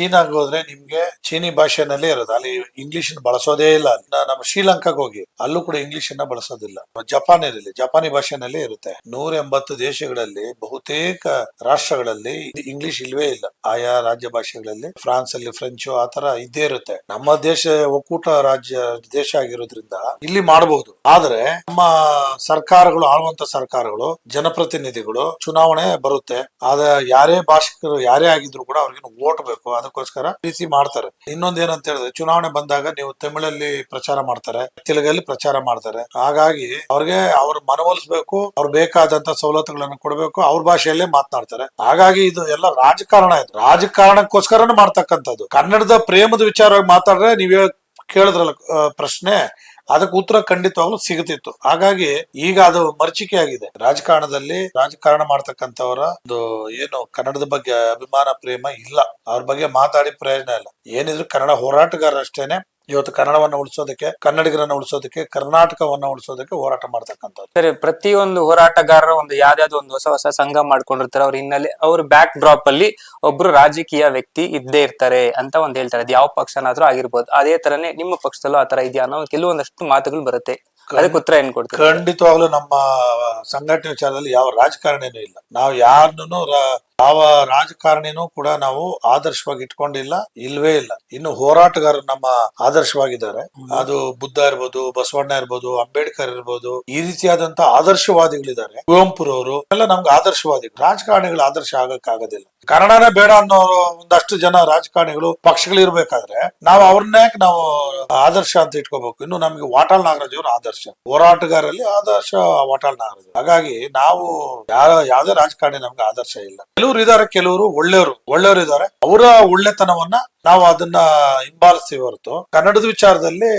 ಚೀನಾಗ್ ಹೋದ್ರೆ ನಿಮ್ಗೆ ಚೀನಿ ಭಾಷೆನಲ್ಲಿ ಇರೋದು. ಅಲ್ಲಿ ಇಂಗ್ಲಿಷ್ ಬಳಸೋದೇ ಇಲ್ಲ. ನಮ್ಮ ಶ್ರೀಲಂಕಾಗ್ ಹೋಗಿ ಅಲ್ಲೂ ಕೂಡ ಇಂಗ್ಲಿಷ್ ಅನ್ನ ಬಳಸೋದಿಲ್ಲ. ಜಪಾನ್ ಇರಲಿ ಜಪಾನಿ ಭಾಷೆನಲ್ಲಿ ಇರುತ್ತೆ. ನೂರ ಎಂಬತ್ತು ದೇಶಗಳಲ್ಲಿ ಬಹುತೇಕ ರಾಷ್ಟ್ರಗಳಲ್ಲಿ ಇಂಗ್ಲಿಷ್ ಇಲ್ವೇ ಇಲ್ಲ. ಆಯಾ ರಾಜ್ಯ ಭಾಷೆಗಳಲ್ಲಿ ಫ್ರಾನ್ಸ್ ಅಲ್ಲಿ ಫ್ರೆಂಚು ಆತರ ಇದ್ದೇ ಇರುತ್ತೆ. ನಮ್ಮ ದೇಶ, ಒಕ್ಕೂಟ ರಾಜ್ಯ, ದೇಶ ಆಗಿರೋದ್ರಿಂದ ಇಲ್ಲಿ ಮಾಡಬಹುದು ಆದ್ರೆ ನಮ್ಮ ಸರ್ಕಾರಗಳು, ಆಳುವಂತ ಸರ್ಕಾರಗಳು, ಜನಪ್ರತಿನಿಧಿಗಳು ಚುನಾವಣೆ ಬರುತ್ತೆ. ಆದ ಯಾರೇ ಭಾಷಿಕರು ಯಾರೇ ಆಗಿದ್ರು ಕೂಡ ಅವ್ರಿಗೆ ಓಟ್ ಬೇಕು. ಅದಕ್ಕೋಸ್ಕರ ಈ ರೀತಿ ಮಾಡ್ತಾರೆ. ಇನ್ನೊಂದ್ ಏನಂತ ಹೇಳಿದ್ರೆ, ಚುನಾವಣೆ ಬಂದಾಗ ನೀವು ತಮಿಳಲ್ಲಿ ಪ್ರಚಾರ ಮಾಡ್ತಾರೆ, ತೆಲುಗಲ್ಲಿ ಪ್ರಚಾರ ಮಾಡ್ತಾರೆ. ಹಾಗಾಗಿ ಅವ್ರಿಗೆ ಅವ್ರ ಮನವೊಲಿಸ್ಬೇಕು, ಅವ್ರ ಬೇಕಾದಂತ ಸವಲತ್ತುಗಳನ್ನು ಕೊಡಬೇಕು, ಅವ್ರ ಭಾಷೆಯಲ್ಲೇ ಮಾತನಾಡ್ತಾರೆ. ಹಾಗಾಗಿ ಇದು ಎಲ್ಲ ರಾಜಕಾರಣ ಇದು. ರಾಜಕಾರಣಕ್ಕೋಸ್ಕರನೂ ಮಾಡ್ತಕ್ಕಂಥದ್ದು. ಕನ್ನಡದ ಪ್ರೇಮದ ವಿಚಾರವಾಗಿ ಮಾತಾಡಿದ್ರೆ ನೀವೇ ಕೇಳಿದ್ರಲ್ಲ ಪ್ರಶ್ನೆ ಅದಕ್ಕೆ ಉತ್ತರ ಖಂಡಿತವಾಗ್ಲೂ ಸಿಗುತ್ತಿತ್ತು. ಹಾಗಾಗಿ ಈಗ ಅದು ಮರ್ಚಿಕೆ ಆಗಿದೆ ರಾಜಕಾರಣದಲ್ಲಿ ರಾಜಕಾರಣ ಮಾಡ್ತಕ್ಕಂಥವರ ಒಂದು ಏನು ಕನ್ನಡದ ಬಗ್ಗೆ ಅಭಿಮಾನ, ಪ್ರೇಮ ಇಲ್ಲ. ಅವ್ರ ಬಗ್ಗೆ ಮಾತಾಡಿ ಪ್ರಯೋಜನ ಇಲ್ಲ. ಏನಿದ್ರು ಕನ್ನಡ ಹೋರಾಟಗಾರ ಅಷ್ಟೇನೆ ಇವತ್ತು ಕನ್ನಡವನ್ನ ಉಳಿಸೋದಕ್ಕೆ, ಕನ್ನಡಿಗರನ್ನ ಉಳಿಸೋದಕ್ಕೆ, ಕರ್ನಾಟಕವನ್ನ ಉಳಿಸೋದಕ್ಕೆ ಹೋರಾಟ ಮಾಡ್ತಕ್ಕಂಥದ್ದು ಸರಿ, ಪ್ರತಿಯೊಂದು ಹೋರಾಟಗಾರರ ಒಂದು ಯಾವ್ದಾದ್ರು ಒಂದು ಹೊಸ ಹೊಸ ಸಂಘ ಮಾಡ್ಕೊಂಡಿರ್ತಾರೆ. ಅವ್ರ ಹಿನ್ನೆಲೆ ಅವ್ರ ಬ್ಯಾಕ್ ಡ್ರಾಪ್ ಅಲ್ಲಿ ಒಬ್ರು ರಾಜಕೀಯ ವ್ಯಕ್ತಿ ಇದ್ದೇ ಇರ್ತಾರೆ ಅಂತ ಒಂದ್ ಹೇಳ್ತಾರೆ. ಅದು ಯಾವ ಪಕ್ಷನಾದ್ರೂ ಆಗಿರ್ಬೋದು. ಅದೇ ತರನೇ ನಿಮ್ಮ ಪಕ್ಷದಲ್ಲೂ ಆತರ ಇದೆಯಾ ಅನ್ನೋ ಕೆಲವೊಂದಷ್ಟು ಮಾತುಗಳು ಬರುತ್ತೆ. ಅದಕ್ಕೆ ಉತ್ತರ ಏನ್ ಕೊಡ್ತೀವಿ ಖಂಡಿತವಾಗ್ಲೂ ನಮ್ಮ ಸಂಘಟನೆ ವಿಚಾರದಲ್ಲಿ ಯಾವ ರಾಜಕಾರಣಿನೂ ಇಲ್ಲ. ನಾವು ಯಾರನ್ನು ಯಾವ ರಾಜಕಾರಣಿನೂ ಕೂಡ ನಾವು ಆದರ್ಶವಾಗಿ ಇಟ್ಕೊಂಡಿಲ್ಲ ಇಲ್ವೇ ಇಲ್ಲ. ಇನ್ನು ಹೋರಾಟಗಾರರು ನಮ್ಮ ಆದರ್ಶವಾಗಿದ್ದಾರೆ. ಅದು ಬುದ್ಧ ಇರ್ಬೋದು ಬಸವಣ್ಣ ಇರ್ಬೋದು ಅಂಬೇಡ್ಕರ್ ಇರ್ಬೋದು ಈ ರೀತಿಯಾದಂತ ಆದರ್ಶವಾದಿಗಳಿದ್ದಾರೆ. ಕುವೆಂಪುರವರು ಎಲ್ಲ ನಮ್ಗೆ ಆದರ್ಶವಾದಿಗಳು ರಾಜಕಾರಣಿಗಳು ಆದರ್ಶ ಆಗಕ್ ಆಗೋದಿಲ್ಲ ಕನ್ನಡನೇ ಬೇಡ ಅನ್ನೋ ಒಂದಷ್ಟು ಜನ ರಾಜಕಾರಣಿಗಳು ಪಕ್ಷಗಳು ಇರ್ಬೇಕಾದ್ರೆ ನಾವು ಅವ್ರನ್ನೇ ನಾವು ಆದರ್ಶ ಅಂತ ಇಟ್ಕೋಬೇಕು. ಇನ್ನು ನಮ್ಗೆ ವಾಟಾಳ್ ನಾಗರಾಜ್ ಅವರು ಆದರ್ಶ. ಹೋರಾಟಗಾರಲ್ಲಿ ಆದರ್ಶ ವಾಟಾಳ್ ನಾಗರಾಜ್. ಹಾಗಾಗಿ ನಾವು ಯಾವ, ಯಾವ್ದೇ ರಾಜಕಾರಣಿ ನಮ್ಗೆ ಆದರ್ಶ ಇಲ್ಲ. ಕೆಲವರು ಇದಾರೆ, ಕೆಲವರು ಒಳ್ಳೆಯವರು. ಒಳ್ಳೆಯವರು ಇದ್ದಾರೆ ಅವರ ಒಳ್ಳೆತನವನ್ನ ನಾವು ಅದನ್ನ ಹಿಂಬಾಲಿಸ್ತೀವಿ ಹೊರತು. ಕನ್ನಡದ ವಿಚಾರದಲ್ಲಿ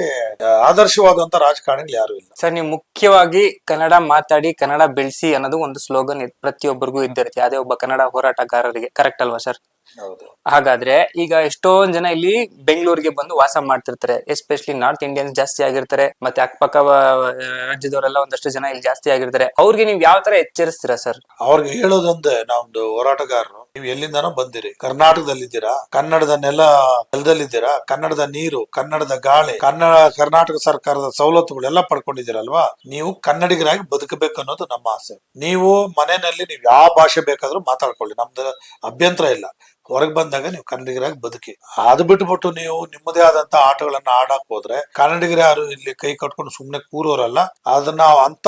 ಆದರ್ಶವಾದಂತ ರಾಜಕಾರಣಿಗಳು ಯಾರು ಇಲ್ಲ. ಸರ್ ನೀವು ಮುಖ್ಯವಾಗಿ ಕನ್ನಡ ಮಾತಾಡಿ ಕನ್ನಡ ಬೆಳೆಸಿ ಅನ್ನೋದು ಒಂದು ಸ್ಲೋಗನ್ ಪ್ರತಿಯೊಬ್ಬರಿಗೂ ಇದ್ದಿರುತ್ತೆ. ಯಾವುದೇ ಒಬ್ಬ ಕನ್ನಡ ಹೋರಾಟಗಾರರಿಗೆ. ಕರೆಕ್ಟ್ ಅಲ್ವಾ ಸರ್? ಹೌದು. ಹಾಗಾದ್ರೆ ಈಗ ಎಷ್ಟೊಂದ್ ಜನ ಇಲ್ಲಿ ಬೆಂಗಳೂರಿಗೆ ಬಂದು ವಾಸ ಮಾಡ್ತಿರ್ತಾರೆ. ಎಸ್ಪೆಷಲಿ ನಾರ್ತ್ ಇಂಡಿಯನ್ಸ್ ಜಾಸ್ತಿ ಆಗಿರ್ತಾರೆ. ಮತ್ತೆ ಅಕ್ಕಪಕ್ಕ ರಾಜ್ಯದವರೆಲ್ಲ ಒಂದಷ್ಟು ಜನ ಇಲ್ಲಿ ಜಾಸ್ತಿ ಆಗಿರ್ತಾರೆ. ಅವ್ರಿಗೆ ನೀವು ಯಾವ ತರ ಎಚ್ಚರಿಸ್ತೀರಾ ಸರ್? ಅವ್ರಿಗೆ ಹೇಳೋದೊಂದೇ ನಮ್ದು ಹೋರಾಟಗಾರರು. ನೀವು ಎಲ್ಲಿಂದನೋ ಬಂದಿರಿ. ಕರ್ನಾಟಕದಲ್ಲಿದ್ದೀರಾ? ಕನ್ನಡದ ನೆಲ ನೆಲದಲ್ಲಿದ್ದೀರಾ? ಕನ್ನಡದ ನೀರು, ಕನ್ನಡದ ಗಾಳಿ, ಕನ್ನಡ, ಕರ್ನಾಟಕ ಸರ್ಕಾರದ ಸವಲತ್ತುಗಳೆಲ್ಲ ಪಡ್ಕೊಂಡಿದ್ದೀರಲ್ವಾ? ನೀವು ಕನ್ನಡಿಗರಾಗಿ ಬದುಕಬೇಕು ಅನ್ನೋದು ನಮ್ಮ ಆಸೆ. ನೀವು ಮನೆಯಲ್ಲಿ ನೀವು ಯಾವ ಭಾಷೆ ಬೇಕಾದ್ರೂ ಮಾತಾಡ್ಕೊಳ್ಳಿ. ನಮ್ದು ಅಭ್ಯಂತರ ಇಲ್ಲ. ಹೊರಗೆ ಬಂದಾಗ ನೀವು ಕನ್ನಡಿಗರಾಗಿ ಬದುಕಿ. ಅದು ಬಿಟ್ಬಿಟ್ಟು ನೀವು ನಿಮ್ಮದೇ ಆದಂತ ಆಟಗಳನ್ನ ಆಡಕ್ ಹೋದ್ರೆ ಕನ್ನಡಿಗರ ಯಾರು ಇಲ್ಲಿ ಕೈ ಕಟ್ಕೊಂಡು ಸುಮ್ನೆ ಕೂರೋರಲ್ಲ. ಅದನ್ನ ಅಂತ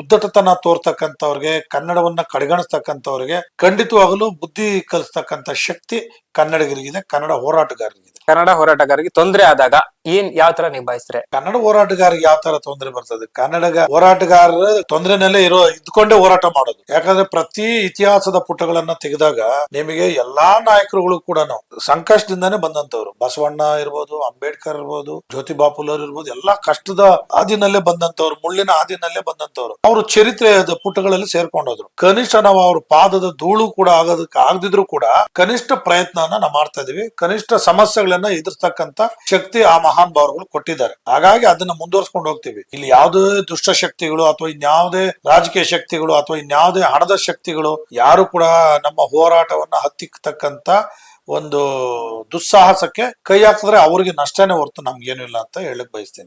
ಉದ್ದಟತನ ತೋರ್ತಕ್ಕಂಥವ್ರಿಗೆ, ಕನ್ನಡವನ್ನ ಕಡೆಗಣಿಸ್ತಕ್ಕಂಥವ್ರಿಗೆ ಖಂಡಿತವಾಗಲೂ ಬುದ್ಧಿ ಕಲಿಸ್ತಕ್ಕಂಥ ಶಕ್ತಿ ಕನ್ನಡಿಗರಿಗಿದೆ ಕನ್ನಡ ಹೋರಾಟಗಾರರಿಗಿದೆ. ಕನ್ನಡ ಹೋರಾಟಗಾರರಿಗೆ ತೊಂದರೆ ಆದಾಗ ಏನ್ ಯಾವ ತರ ನಿಭಾಯಿಸ್ತಾರೆ? ಕನ್ನಡ ಹೋರಾಟಗಾರರಿಗೆ ಯಾವ ತರ ತೊಂದರೆ ಬರ್ತದೆ? ಕನ್ನಡ ಹೋರಾಟಗಾರರ ತೊಂದರೆನಲ್ಲೇ ಇರೋ ಇದ್ಕೊಂಡೇ ಹೋರಾಟ ಮಾಡೋದು. ಯಾಕಂದ್ರೆ ಪ್ರತಿ ಇತಿಹಾಸದ ಪುಟಗಳನ್ನ ತೆಗೆದಾಗ ನಿಮಗೆ ಎಲ್ಲಾ ನಾಯಕರುಗಳು ಕೂಡ ಸಂಕಷ್ಟದಿಂದಾನೇ ಬಂದಂತವ್ರು ಬಸವಣ್ಣ ಇರ್ಬೋದು ಅಂಬೇಡ್ಕರ್ ಇರ್ಬೋದು ಜ್ಯೋತಿಬಾ ಬಾಪುಲರ್ ಇರ್ಬೋದು ಎಲ್ಲಾ ಕಷ್ಟದ ಆದಿನಲ್ಲೇ ಬಂದಂತವ್ರು ಮುಳ್ಳಿನ ಆದಿನಲ್ಲೇ ಬಂದಂತವ್ರು ಅವರು ಚರಿತ್ರೆಯದ ಪುಟಗಳಲ್ಲಿ ಸೇರ್ಕೊಂಡೋದ್ರು. ಕನಿಷ್ಠ ನಾವು ಅವ್ರ ಪಾದದ ಧೂಳು ಕೂಡ ಆಗೋದಕ್ಕೆ ಆಗದಿದ್ರು ಕೂಡ ಕನಿಷ್ಠ ಪ್ರಯತ್ನನ ನಾವು ಮಾಡ್ತಾ ಇದೀವಿ. ಕನಿಷ್ಠ ಸಮಸ್ಯೆಗಳನ್ನ ಎದುರಿಸ್ತಕ್ಕಂತ ಶಕ್ತಿ ಆ ಮಹಾನ್ ಭಾವರುಗಳು ಕೊಟ್ಟಿದ್ದಾರೆ. ಹಾಗಾಗಿ ಅದನ್ನ ಮುಂದುವರ್ಸ್ಕೊಂಡು ಹೋಗ್ತೀವಿ. ಇಲ್ಲಿ ಯಾವುದೇ ದುಷ್ಟ ಶಕ್ತಿಗಳು ಅಥವಾ ಇನ್ಯಾವುದೇ ರಾಜಕೀಯ ಶಕ್ತಿಗಳು ಅಥವಾ ಇನ್ಯಾವುದೇ ಹಣದ ಶಕ್ತಿಗಳು ಯಾರು ಕೂಡ ನಮ್ಮ ಹೋರಾಟವನ್ನ ಹತ್ತಿಕ್ಕತಕ್ಕಂತ ಒಂದು ದುಸ್ಸಾಹಸಕ್ಕೆ ಕೈ ಹಾಕಿದ್ರೆ ಅವ್ರಿಗೆ ನಷ್ಟನೇ ಹೊರತು ಏನು ಇಲ್ಲ ಅಂತ ಹೇಳಕ್ ಬಯಸ್ತೀನಿ.